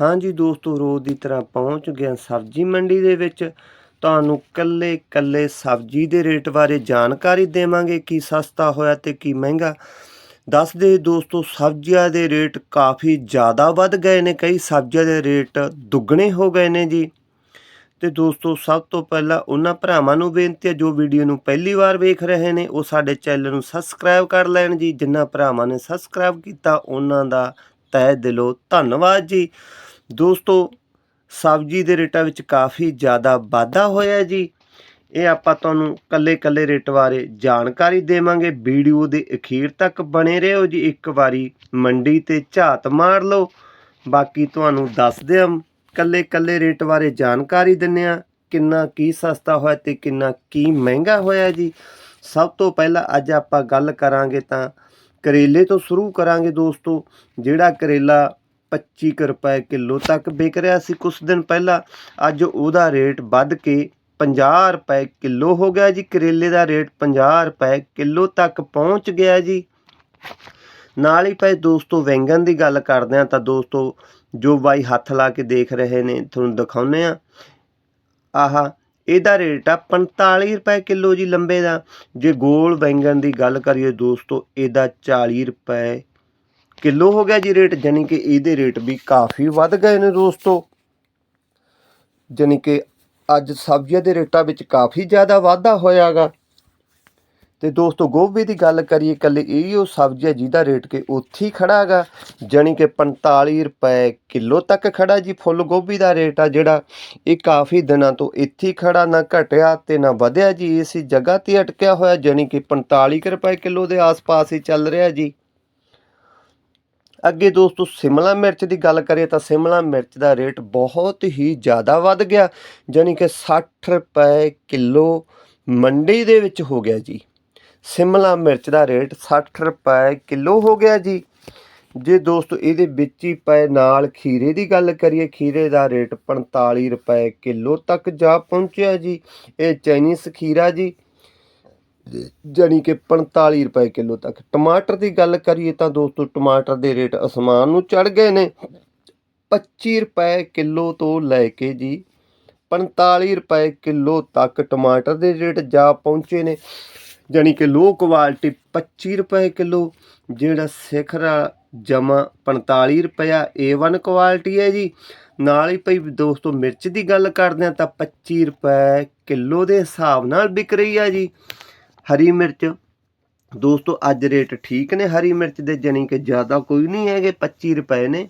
ਹਾਂਜੀ ਦੋਸਤੋ, ਰੋਜ਼ ਦੀ ਤਰ੍ਹਾਂ ਪਹੁੰਚ ਗਿਆ ਸਬਜ਼ੀ ਮੰਡੀ ਦੇ ਵਿੱਚ। ਤੁਹਾਨੂੰ ਕੱਲੇ ਕੱਲੇ ਸਬਜ਼ੀ ਦੇ ਰੇਟ ਬਾਰੇ ਜਾਣਕਾਰੀ ਦੇਵਾਂਗੇ, ਕੀ ਸਸਤਾ ਹੋਇਆ ਤੇ ਕੀ ਮਹਿੰਗਾ। ਦੱਸਦੇ ਦੋਸਤੋ, ਸਬਜ਼ੀਆਂ ਦੇ ਰੇਟ ਕਾਫੀ ਜ਼ਿਆਦਾ ਵੱਧ ਗਏ ਨੇ, ਕਈ ਸਬਜ਼ੀਆਂ ਦੇ ਰੇਟ ਦੁੱਗਣੇ ਹੋ ਗਏ ਨੇ ਜੀ। ਤੇ ਦੋਸਤੋ, ਸਭ ਤੋਂ ਪਹਿਲਾਂ ਉਹਨਾਂ ਭਰਾਵਾਂ ਨੂੰ ਬੇਨਤੀ ਹੈ, ਜੋ ਵੀਡੀਓ ਨੂੰ ਪਹਿਲੀ ਵਾਰ ਵੇਖ ਰਹੇ ਨੇ, ਉਹ ਸਾਡੇ ਚੈਨਲ ਨੂੰ ਸਬਸਕ੍ਰਾਈਬ ਕਰ ਲੈਣ ਜੀ। ਜਿਨ੍ਹਾਂ ਭਰਾਵਾਂ ਨੇ ਸਬਸਕ੍ਰਾਈਬ ਕੀਤਾ, ਉਹਨਾਂ ਦਾ ਤਹਿ ਦਿਲੋਂ ਧੰਨਵਾਦ ਜੀ। ਦੋਸਤੋ, ਸਬਜ਼ੀ ਦੇ ਰੇਟਾਂ ਵਿੱਚ ਕਾਫੀ ਜ਼ਿਆਦਾ ਵਾਧਾ ਹੋਇਆ ਜੀ। ਇਹ ਆਪਾਂ ਤੁਹਾਨੂੰ ਕੱਲੇ ਕੱਲੇ ਰੇਟ ਬਾਰੇ ਜਾਣਕਾਰੀ ਦੇਵਾਂਗੇ। ਵੀਡੀਓ ਦੇ ਅਖੀਰ ਤੱਕ ਬਣੇ ਰਹੋ ਜੀ। ਇੱਕ ਵਾਰੀ ਮੰਡੀ ਤੇ ਝਾਤ ਮਾਰ ਲਓ। ਬਾਕੀ ਤੁਹਾਨੂੰ ਦੱਸਦੇ ਹਾਂ ਕੱਲੇ ਕੱਲੇ ਰੇਟ ਬਾਰੇ ਜਾਣਕਾਰੀ ਦਿੰਨੇ ਆ ਕਿੰਨਾ ਕੀ ਸਸਤਾ ਹੋਇਆ ਤੇ ਕਿੰਨਾ ਕੀ ਮਹਿੰਗਾ ਹੋਇਆ ਜੀ। ਸਭ ਤੋਂ ਪਹਿਲਾਂ ਅੱਜ ਆਪਾਂ ਗੱਲ ਕਰਾਂਗੇ ਤਾਂ ਕਰੇਲੇ ਤੋਂ ਸ਼ੁਰੂ ਕਰਾਂਗੇ ਦੋਸਤੋ, ਜਿਹੜਾ ਕਰੇਲਾ 25 ਕੁ ਰੁਪਏ ਕਿਲੋ ਤੱਕ ਵਿਕ ਰਿਹਾ ਸੀ ਕੁਝ ਦਿਨ ਪਹਿਲਾਂ, ਅੱਜ ਉਹਦਾ ਰੇਟ ਵੱਧ ਕੇ 50 ਰੁਪਏ ਕਿਲੋ ਹੋ ਗਿਆ ਜੀ, ਕਰੇਲੇ ਦਾ ਰੇਟ 50 ਰੁਪਏ ਕਿਲੋ ਤੱਕ ਪਹੁੰਚ ਗਿਆ ਜੀ। ਨਾਲ ਹੀ ਪਏ ਦੋਸਤੋ ਵੈਂਗਨ ਦੀ ਗੱਲ ਕਰਦੇ ਆ ਤਾਂ ਦੋਸਤੋ, ਜੋ ਬਾਈ ਹੱਥ ਲਾ ਕੇ ਦੇਖ ਰਹੇ ਨੇ, ਤੁਹਾਨੂੰ ਦਿਖਾਉਨੇ ਆ ਆਹਾ ਇਹਦਾ ਰੇਟ ਆ 45 ਰੁਪਏ ਕਿਲੋ ਜੀ ਲੰਬੇ ਦਾ। ਜੇ ਗੋਲ ਬੈਂਗਣ ਦੀ ਗੱਲ ਕਰੀਏ ਦੋਸਤੋ, ਇਹਦਾ 40 ਰੁਪਏ ਕਿਲੋ ਹੋ ਗਿਆ ਜੀ ਰੇਟ ਜਾਨੀ ਕਿ ਇਹਦੇ ਰੇਟ ਵੀ ਕਾਫੀ ਵੱਧ ਗਏ ਨੇ ਦੋਸਤੋ। ਜਾਨੀ ਕਿ ਅੱਜ ਸਬਜ਼ੀਆਂ ਦੇ ਰੇਟਾਂ ਵਿੱਚ ਕਾਫੀ ਜ਼ਿਆਦਾ ਵਾਧਾ ਹੋਇਆਗਾ। ਤੇ ਦੋਸਤੋ, ਗੋਭੀ ਦੀ ਗੱਲ ਕਰੀਏ ਕੱਲੇ ਇਹ ਉਹ ਸਬਜ਼ੀ ਹੈ ਜਿਹਦਾ ਰੇਟ ਕਿ ਉੱਥੇ ਹੀ ਖੜਾ ਹੈਗਾ। ਜਾਨੀ ਕਿ 45 ਰੁਪਏ ਕਿਲੋ ਤੱਕ ਖੜਾ ਜੀ, ਫੁੱਲ ਗੋਭੀ ਦਾ ਰੇਟ ਆ ਜਿਹੜਾ। ਇਹ ਕਾਫੀ ਦਿਨਾਂ ਤੋਂ ਇੱਥੇ ਹੀ ਖੜਾ, ਨਾ ਘਟਿਆ ਤੇ ਨਾ ਵਧਿਆ ਜੀ। ਇਸ ਜਗ੍ਹਾ ਤੇ ਅਟਕਿਆ ਹੋਇਆ ਜਾਨੀ ਕਿ 45 ਕੁ ਰੁਪਏ ਕਿਲੋ ਦੇ ਆਸ-ਪਾਸ ਹੀ ਚੱਲ ਰਿਹਾ ਜੀ। ਅੱਗੇ ਦੋਸਤੋ, ਸਿਮਲਾ ਮਿਰਚ ਦੀ ਗੱਲ ਕਰੀਏ ਤਾਂ ਸਿਮਲਾ ਮਿਰਚ ਦਾ ਰੇਟ ਬਹੁਤ ਹੀ ਜ਼ਿਆਦਾ ਵੱਧ ਗਿਆ। ਜਾਨੀ ਕਿ 60 ਰੁਪਏ ਕਿਲੋ ਮੰਡੀ ਦੇ ਵਿੱਚ ਹੋ ਗਿਆ ਜੀ। ਸਿਮਲਾ ਮਿਰਚ ਦਾ ਰੇਟ 60 ਰੁਪਏ ਕਿਲੋ ਹੋ ਗਿਆ ਜੀ। ਜੇ ਦੋਸਤੋ ਇਹਦੇ ਵਿੱਚ ਹੀ ਪਏ ਨਾਲ ਖੀਰੇ ਦੀ ਗੱਲ ਕਰੀਏ, ਖੀਰੇ ਦਾ ਰੇਟ 45 ਰੁਪਏ ਕਿਲੋ ਤੱਕ ਜਾ ਪਹੁੰਚਿਆ ਜੀ। ਇਹ ਚਾਈਨੀਜ਼ ਖੀਰਾ ਜੀ, ਜਾਣੀ ਕਿ 45 ਰੁਪਏ ਕਿਲੋ ਤੱਕ। ਟਮਾਟਰ ਦੀ ਗੱਲ ਕਰੀਏ ਤਾਂ ਦੋਸਤੋ ਟਮਾਟਰ ਦੇ ਰੇਟ ਅਸਮਾਨ ਨੂੰ ਚੜ ਗਏ ਨੇ। 25 ਰੁਪਏ ਕਿਲੋ ਤੋਂ ਲੈ ਕੇ ਜੀ 45 ਰੁਪਏ ਕਿਲੋ ਤੱਕ ਟਮਾਟਰ ਦੇ ਰੇਟ ਜਾ ਪਹੁੰਚੇ ਨੇ। ਜਾਣੀ ਕਿ ਲੋ ਕੁਆਲਿਟੀ 25 ਰੁਪਏ ਕਿਲੋ, ਜਿਹੜਾ ਸਿਖਰਾ ਜਮਾ 45 ਰੁਪਇਆ A1 ਕੁਆਲਿਟੀ ਹੈ ਜੀ। ਨਾਲ ਹੀ ਭਈ ਦੋਸਤੋ ਮਿਰਚ ਦੀ ਗੱਲ ਕਰਦੇ ਆ ਤਾਂ 25 ਰੁਪਏ ਕਿਲੋ ਦੇ ਹਿਸਾਬ ਨਾਲ ਵਿਕ ਰਹੀ ਆ ਜੀ। ਹਰੀ ਮਿਰਚ, ਦੋਸਤੋ ਅੱਜ ਰੇਟ ਠੀਕ ਨੇ ਹਰੀ ਮਿਰਚ ਦੇ, ਜਾਣੀ ਕਿ ਜ਼ਿਆਦਾ ਕੋਈ ਨਹੀਂ ਹੈਗੇ 25 ਰੁਪਏ ਨੇ।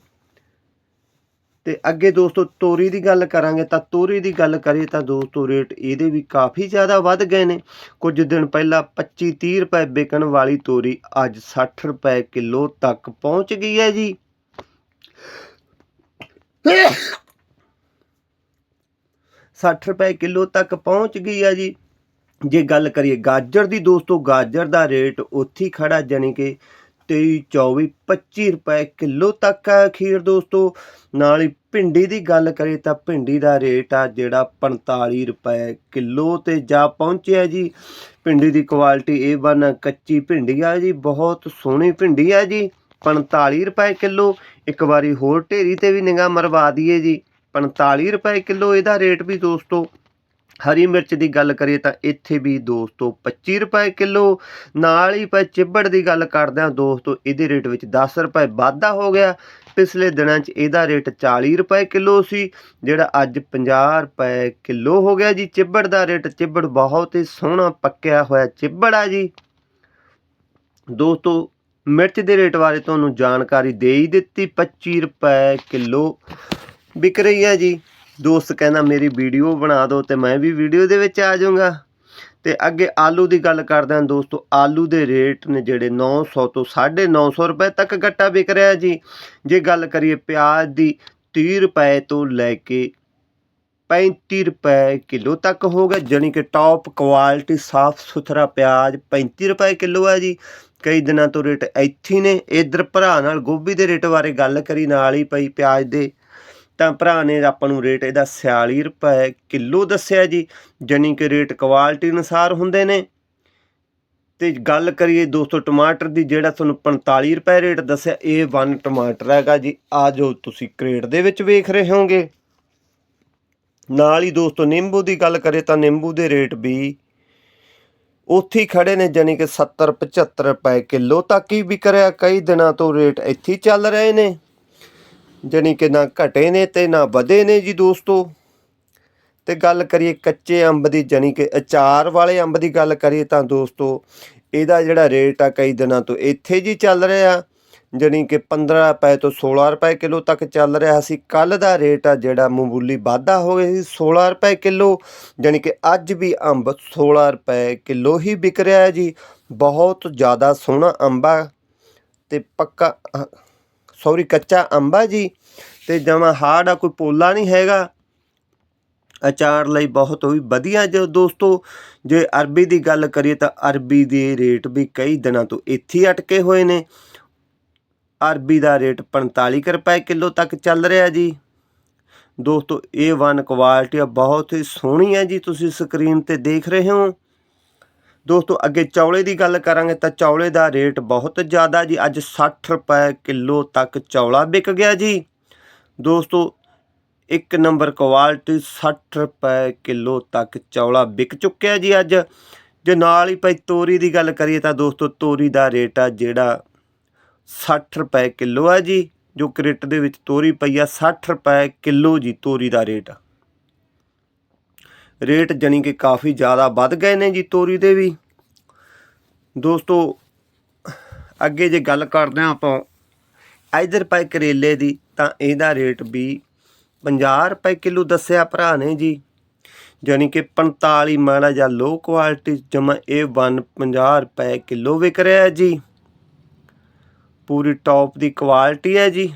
ਤੇ ਅੱਗੇ ਦੋਸਤੋ, ਤੋਰੀ ਦੀ ਗੱਲ ਕਰਾਂਗੇ ਤਾਂ ਤੋਰੀ ਦੀ ਗੱਲ ਕਰੀਏ ਤਾਂ ਦੋਸਤੋ ਰੇਟ ਇਹਦੇ ਵੀ ਕਾਫੀ ਜ਼ਿਆਦਾ ਵੱਧ ਗਏ ਨੇ। ਕੁਝ ਦਿਨ ਪਹਿਲਾਂ 25 30 ਰੁਪਏ ਵਿਕਣ ਵਾਲੀ ਤੋਰੀ ਅੱਜ 60 ਰੁਪਏ ਕਿਲੋ ਤੱਕ ਪਹੁੰਚ ਗਈ ਹੈ ਜੀ। ਸੱਠ ਰੁਪਏ ਕਿਲੋ ਤੱਕ ਪਹੁੰਚ ਗਈ ਹੈ ਜੀ। ਜੇ ਗੱਲ ਕਰੀਏ ਗਾਜਰ ਦੀ ਦੋਸਤੋ, ਗਾਜਰ ਦਾ ਰੇਟ ਉੱਥੇ ਹੀ ਖੜਾ ਜਾਣੀ ਕਿ ਤੇਈ 24 25 ਰੁਪਏ ਕਿਲੋ ਤੱਕ ਆ ਅਖੀਰ ਦੋਸਤੋ। ਨਾਲ ਹੀ ਭਿੰਡੀ ਦੀ ਗੱਲ ਕਰੀਏ ਤਾਂ ਭਿੰਡੀ ਦਾ ਰੇਟ ਆ ਜਿਹੜਾ 45 ਰੁਪਏ ਕਿਲੋ ਤੇ ਜਾ ਪਹੁੰਚਿਆ ਜੀ। ਭਿੰਡੀ ਦੀ ਕੁਆਲਿਟੀ ਇਹ ਬਨ ਕੱਚੀ ਭਿੰਡੀ ਆ ਜੀ, ਬਹੁਤ ਸੋਹਣੀ ਭਿੰਡੀ ਆ ਜੀ 45 ਰੁਪਏ ਕਿਲੋ। ਇੱਕ ਵਾਰੀ ਹੋਰ ਢੇਰੀ ਤੇ ਵੀ ਨਿਗਾਹ ਮਰਵਾ ਦਈਏ ਜੀ 45 ਰੁਪਏ ਕਿਲੋ ਇਹਦਾ ਰੇਟ ਵੀ ਦੋਸਤੋ। ਹਰੀ ਮਿਰਚ ਦੀ ਗੱਲ ਕਰੀਏ ਤਾਂ ਇੱਥੇ ਵੀ ਦੋਸਤੋ 25 ਰੁਪਏ ਕਿਲੋ, ਨਾਲ ਹੀ ਪਏ ਚਿੱਬੜ ਦੀ ਗੱਲ ਕਰਦੇ ਹਾਂ ਦੋਸਤੋ ਇਹਦੇ ਰੇਟ ਵਿੱਚ 10 ਰੁਪਏ ਵਾਧਾ ਹੋ ਗਿਆ। ਪਿਛਲੇ ਦਿਨਾਂ 'ਚ ਇਹਦਾ ਰੇਟ 40 ਰੁਪਏ ਕਿਲੋ ਸੀ, ਜਿਹੜਾ ਅੱਜ 50 ਰੁਪਏ ਕਿਲੋ ਹੋ ਗਿਆ ਜੀ। ਚਿੱਬੜ ਦਾ ਰੇਟ, ਚਿੱਬੜ ਬਹੁਤ ਹੀ ਸੋਹਣਾ ਪੱਕਿਆ ਹੋਇਆ ਚਿੱਬੜ ਆ ਜੀ। ਦੋਸਤੋ, ਮਿਰਚ ਦੇ ਰੇਟ ਬਾਰੇ ਤੁਹਾਨੂੰ ਜਾਣਕਾਰੀ ਦੇ ਹੀ ਦਿੱਤੀ 25 ਰੁਪਏ ਕਿਲੋ ਵਿਕ ਰਹੀ ਹੈ ਜੀ। ਦੋਸਤ ਕਹਿੰਦਾ, ਮੇਰੀ ਵੀਡੀਓ ਬਣਾ ਦਿਓ ਤੇ ਮੈਂ ਵੀ ਵੀਡੀਓ ਦੇ ਵਿੱਚ ਆ ਜਾਊਂਗਾ। ਤੇ ਅੱਗੇ ਆਲੂ ਦੀ ਗੱਲ ਕਰਦੇ ਹਾਂ ਦੋਸਤੋ, ਆਲੂ ਦੇ ਰੇਟ ਨੇ ਜਿਹੜੇ 900 ਤੋਂ 950 ਰੁਪਏ ਤੱਕ ਗੱਟਾ ਵਿਕ ਰਿਹਾ ਜੀ। ਜੇ ਗੱਲ ਕਰੀਏ ਪਿਆਜ਼ ਦੀ 30 ਰੁਪਏ ਤੋਂ ਲੈ ਕੇ 35 ਰੁਪਏ ਕਿਲੋ ਤੱਕ ਹੋ ਗਿਆ, ਜਾਣੀ ਕਿ ਟੌਪ ਕੁਆਲਿਟੀ ਸਾਫ਼ ਸੁਥਰਾ ਪਿਆਜ਼ 35 ਰੁਪਏ ਕਿਲੋ ਹੈ ਜੀ। ਕਈ ਦਿਨਾਂ ਤੋਂ ਰੇਟ ਇੱਥੇ ਨੇ। ਇਧਰ ਭਰਾ ਨਾਲ ਗੋਭੀ ਦੇ ਰੇਟ ਬਾਰੇ ਗੱਲ ਕਰੀ, ਨਾਲ ਹੀ ਪਈ ਪਿਆਜ਼ ਦੇ ਤਾਂ ਭਰਾ ਨੇ ਆਪਾਂ ਨੂੰ ਰੇਟ ਇਹਦਾ 46 ਰੁਪਏ ਕਿਲੋ ਦੱਸਿਆ ਜੀ, ਜਾਣੀ ਕਿ ਰੇਟ ਕੁਆਲਿਟੀ ਅਨੁਸਾਰ ਹੁੰਦੇ ਨੇ। ਤੇ ਗੱਲ ਕਰੀਏ ਦੋਸਤੋ ਟਮਾਟਰ ਦੀ, ਜਿਹੜਾ ਤੁਹਾਨੂੰ 45 ਰੁਪਏ ਰੇਟ ਦੱਸਿਆ, ਇਹ 1 ਟਮਾਟਰ ਹੈਗਾ ਜੀ। ਆ ਜੋ ਤੁਸੀਂ ਕ੍ਰੇਟ ਦੇ ਵਿੱਚ ਵੇਖ ਰਹੇ ਹੋਗੇ ਨਾਲ ਹੀ ਦੋਸਤੋ ਨਿੰਬੂ ਦੀ ਗੱਲ ਕਰੇ ਤਾਂ ਨਿੰਬੂ ਦੇ ਰੇਟ ਵੀ ਉੱਥੇ ਖੜੇ ਨੇ, ਜਾਣੀ ਕਿ 70 75 ਰੁਪਏ ਕਿਲੋ ਤੱਕ ਹੀ ਵਿਕ ਰਿਹਾ। ਕਈ ਦਿਨਾਂ ਤੋਂ ਰੇਟ ਇੱਥੇ ਚੱਲ ਰਹੇ ਨੇ। ਜਾਣੀ ਕਿ ਨਾ ਘਟੇ ਨੇ ਤੇ ਨਾ ਵਧੇ ਨੇ ਜੀ ਦੋਸਤੋ। ਤੇ ਗੱਲ ਕਰੀਏ ਕੱਚੇ ਅੰਬ ਦੀ, ਜਾਣੀ ਕਿ ਅਚਾਰ ਵਾਲੇ ਅੰਬ ਦੀ ਗੱਲ ਕਰੀਏ ਤਾਂ ਦੋਸਤੋ, ਇਹਦਾ ਜਿਹੜਾ ਰੇਟ ਆ ਕਈ ਦਿਨਾਂ ਤੋਂ ਇੱਥੇ ਜੀ ਚੱਲ ਰਿਹਾ। ਜਾਣੀ ਕਿ 15 ਰੁਪਏ ਤੋਂ 16 ਰੁਪਏ ਕਿਲੋ ਤੱਕ ਚੱਲ ਰਿਹਾ ਸੀ। ਕੱਲ ਦਾ ਰੇਟ ਆ ਜਿਹੜਾ ਮਾਮੂਲੀ ਵਾਧਾ ਹੋ ਗਿਆ ਸੀ 16 ਰੁਪਏ ਕਿਲੋ। ਜਾਣੀ ਕਿ ਅੱਜ ਵੀ ਅੰਬ 16 ਰੁਪਏ ਕਿਲੋ ਹੀ ਵਿਕ ਰਿਹਾ ਹੈ ਜੀ। ਬਹੁਤ ਜ਼ਿਆਦਾ ਸੋਹਣਾ ਅੰਬਾ ਤੇ ਪੱਕਾ ਸੌਰੀ, ਕੱਚਾ ਅੰਬਾ ਜੀ, ਤੇ ਜਮਾ ਹਾਰਡ ਆ, ਕੋਈ ਪੋਲਾ ਨਹੀਂ ਹੈਗਾ। ਅਚਾਰ ਲਈ ਬਹੁਤ ਹੀ ਵਧੀਆ ਜੋ ਦੋਸਤੋ, ਜੇ ਅਰਬੀ ਦੀ ਗੱਲ ਕਰੀਏ ਤਾਂ ਅਰਬੀ ਦੇ ਰੇਟ ਵੀ ਕਈ ਦਿਨਾਂ ਤੋਂ ਇੱਥੇ ਅਟਕੇ ਹੋਏ ਨੇ। ਅਰਬੀ ਦਾ ਰੇਟ 45 ਕੁ ਰੁਪਏ ਕਿਲੋ ਤੱਕ ਚੱਲ ਰਿਹਾ ਜੀ। ਦੋਸਤੋ, ਇਹ ਵਨ ਕੁਆਲਿਟੀ ਬਹੁਤ ਹੀ ਸੋਹਣੀ ਹੈ ਜੀ, ਤੁਸੀਂ ਸਕਰੀਨ ਤੇ ਦੇਖ ਰਹੇ ਹੋ। ਦੋਸਤੋ, ਅੱਗੇ ਚੌਲੇ ਦੀ ਗੱਲ ਕਰਾਂਗੇ ਤਾਂ ਚੌਲੇ ਦਾ ਰੇਟ ਬਹੁਤ ਜ਼ਿਆਦਾ ਜੀ। ਅੱਜ 60 ਰੁਪਏ ਕਿਲੋ ਤੱਕ ਚੌਲਾ ਵਿਕ ਗਿਆ ਜੀ। ਦੋਸਤੋ, ਇੱਕ ਨੰਬਰ ਕੁਆਲਿਟੀ 60 ਰੁਪਏ ਕਿਲੋ ਤੱਕ ਚੌਲਾ ਵਿਕ ਚੁੱਕਿਆ ਜੀ ਅੱਜ। ਜੇ ਨਾਲ ਹੀ ਭਾਈ ਤੋਰੀ ਦੀ ਗੱਲ ਕਰੀਏ ਤਾਂ ਦੋਸਤੋ, ਤੋਰੀ ਦਾ ਰੇਟ ਆ ਜਿਹੜਾ 60 ਰੁਪਏ ਕਿਲੋ ਆ ਜੀ, ਜੋ ਕ੍ਰਿਟ ਦੇ ਵਿੱਚ ਤੋਰੀ ਪਈ ਆ 60 ਰੁਪਏ ਕਿਲੋ ਜੀ ਤੋਰੀ ਦਾ ਰੇਟ। ਰੇਟ ਜਣੀ ਕਿ ਕਾਫੀ ਜ਼ਿਆਦਾ ਵੱਧ ਗਏ ਨੇ ਜੀ ਤੋਰੀ ਦੇ ਵੀ। ਦੋਸਤੋ, ਅੱਗੇ ਜੇ ਗੱਲ ਕਰਦੇ ਹਾਂ ਆਪਾਂ, ਇਧਰ ਪਏ ਕਰੇਲੇ ਦੀ, ਤਾਂ ਇਹਦਾ ਰੇਟ ਵੀ 50 ਰੁਪਏ ਕਿਲੋ ਦੱਸਿਆ ਭਰਾ ਨੇ ਜੀ। ਜਾਨੀ ਕਿ 45 ਮਾੜਾ ਜਾਂ ਲੋ ਕੁਆਲਿਟੀ ਜਮਾ ਇਹ 1 50 ਰੁਪਏ ਕਿਲੋ ਵਿਕ ਰਿਹਾ ਜੀ। ਪੂਰੀ ਟੌਪ ਦੀ ਕੁਆਲਿਟੀ ਹੈ ਜੀ।